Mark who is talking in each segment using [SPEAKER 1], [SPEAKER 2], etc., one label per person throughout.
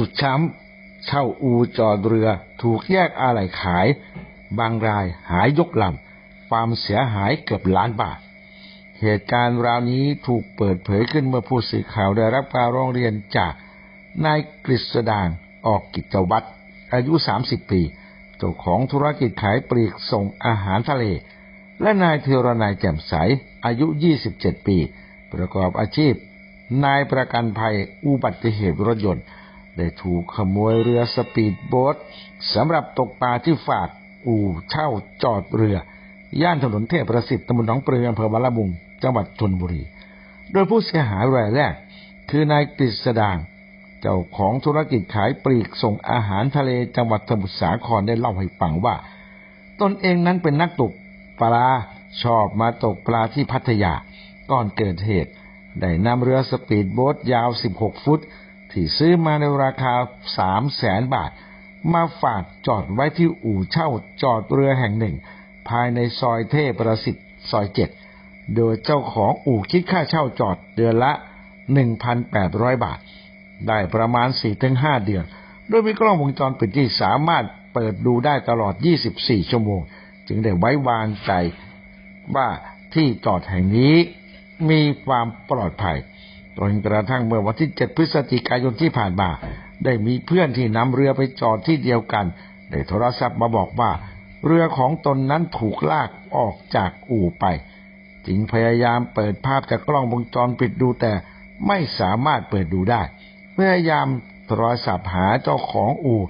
[SPEAKER 1] สุดช้ำ เช่าอูจอดเรือถูกแยกอะไหล่ขาย บางรายหายยกลำความเสียหายเกือบล้านบาท เหตุการณ์ราวนี้ถูกเปิดเผยขึ้นเมื่อผู้สื่อข่าวได้รับการร้องเรียนจากนายกฤษดางออกกิจวัตรอายุ 30 ปีเจ้าของธุรกิจขายปลีกส่งอาหารทะเล และนายเทรนายแจ่มใส อายุ 27 ปี ประกอบอาชีพ นายประกันภัยอุบัติเหตุรถยนต์ ได้ถูกขโมยเรือสปีดโบ๊ทสำหรับตกปลาที่ฝากอู่เช่าจอดเรือ ย่านถนนเทพประสิทธิ์ตำบลหนองปลืออำเภอบางละมุง จังหวัดชนบุรี โดยผู้เสียหายรายแรก คือนายกฤษดาง เจ้าของธุรกิจขายปลีกส่งอาหารทะเลจังหวัดสมุทรสาครได้เล่าให้ฟังว่า ตนเองนั้นเป็นนักตกปลาชอบมาตกปลาที่พัทยา ก่อนเกิดเหตุ ได้นำเรือสปีดโบ๊ทยาว 16 ฟุต ที่ซื้อมาในราคา3แสนบาท มาฝากจอดไว้ที่อู่เช่าจอดเรือแห่งหนึ่ง ภายในซอยเทพประสิทธิ์ซอยเจ็ดโดยเจ้าของอู่คิดค่าเช่าจอดเดือนละ 1,800 บาท ได้ประมาณ 4-5 เดือน โดยมีกล้องวงจรปิดที่สามารถเปิดดูได้ตลอด 24 ชั่วโมง จึงได้ไว้วางใจว่าที่จอดแห่งนี้มีความปลอดภัย จนกระทั่งเมื่อวันที่ 7 พฤศจิกายนที่ผ่านมา ได้มีเพื่อนที่นำเรือไปจอดที่เดียวกัน ได้โทรศัพท์มาบอกว่า เรือของตนนั้นถูกลากออกจากอู่ไป จึงพยายามเปิดภาพจากกล้องวงจรปิดดูแต่ไม่สามารถเปิดดูได้ พยายามโทรศัพท์หาเจ้าของอู่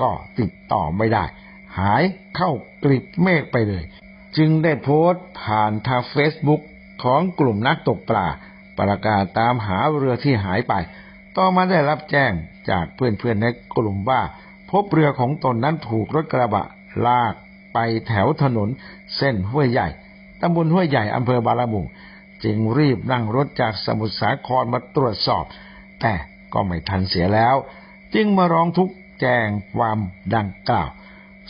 [SPEAKER 1] ก็ติดต่อไม่ได้ หายเข้ากริบเมฆไปเลย จึงได้โพสต์ผ่านทางเฟซบุ๊กของกลุ่มนักตกปลา ประกาศตามหาเรือที่หายไป ต่อมาได้รับแจ้งจากเพื่อนๆในกลุ่มว่า พบเรือของตนนั้นถูกรถกระบะ ลากไปแถวถนน เส้นห้วยใหญ่ตำบลห้วยใหญ่อำเภอบาลามุงจึงรีบนั่งรถจากสมุทรสาครมาตรวจสอบ แต่ก็ไม่ทันเสียแล้ว จึงมาร้องทุกข์แจ้งความดังกล่าว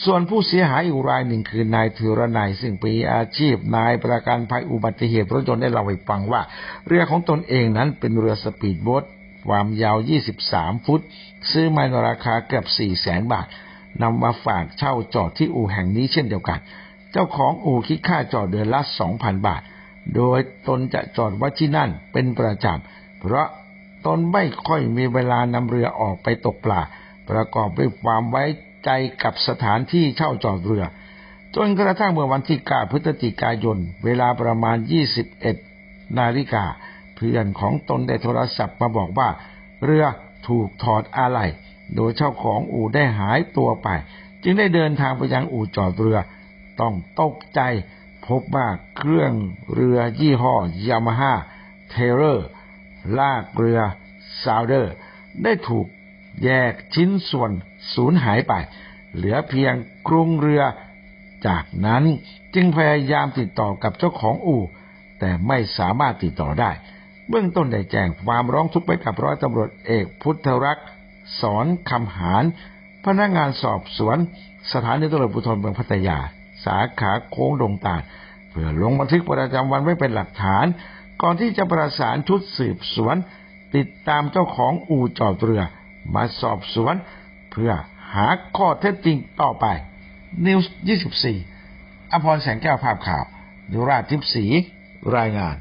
[SPEAKER 1] ส่วนผู้เสียหายอีกรายหนึ่งคือนายธีรนัยซึ่งเป็นอาชีพนายประกันภัยอุบัติเหตุรถยนต์ได้เล่าให้ฟังว่า เรือของตนเองนั้นเป็นเรือสปีดโบ๊ทความยาว 23 ฟุต ซื้อมาในราคาเกือบ 4 แสนบาทนำมาฝากเช่าจอดที่อู่แห่งนี้เช่นเดียวกัน เจ้าของอู่คิดค่าจอดเดือนละ 2,000 บาท โดยตนจะจอดไว้ที่นั่นเป็นประจำ เพราะตนไม่ค่อยมีเวลานำเรือออกไปตกปลา ประกอบด้วยความไว้ ใจกับสถานที่เช่าจอดเรือ จนกระทั่งเมื่อวันที่ 9 พฤศจิกายน เวลาประมาณ 21 นาฬิกา เพื่อนของตนได้โทรศัพท์มาบอกว่า เรือถูกถอดอะไหล่ โดยเจ้าของอู่ได้หายตัวไป จึงได้เดินทางไปยังอู่จอดเรือ ต้องตกใจพบว่าเครื่องเรือยี่ห้อยามาฮ่าเทเลอร์ลากเรือซาวเดอร์ได้ถูก แยกชิ้นส่วนสูญหายไป เหลือเพียงกรุงเรือ จากนั้นจึงพยายามติดต่อกับเจ้าของอู่ แต่ไม่สามารถติดต่อได้ เบื้องต้นได้แจ้งความร้องทุกข์ไปกับร้อยตำรวจเอกพุทธรักษ์สอนคำหารพนักงานสอบสวน สถานีตำรวจภูธรเมืองพัทยา สาขาโค้งดงตาลเพื่อลงบันทึกประจำวันไว้เป็นหลักฐาน ก่อนที่จะประสานชุดสืบสวน ติดตามเจ้าของอู่จอดเรือ มาสอบสวน เพื่อหาข้อเท็จจริงต่อไป นิวส์ 24 อภรแสงแก้วภาพข่าวดุราทิพสีรายงาน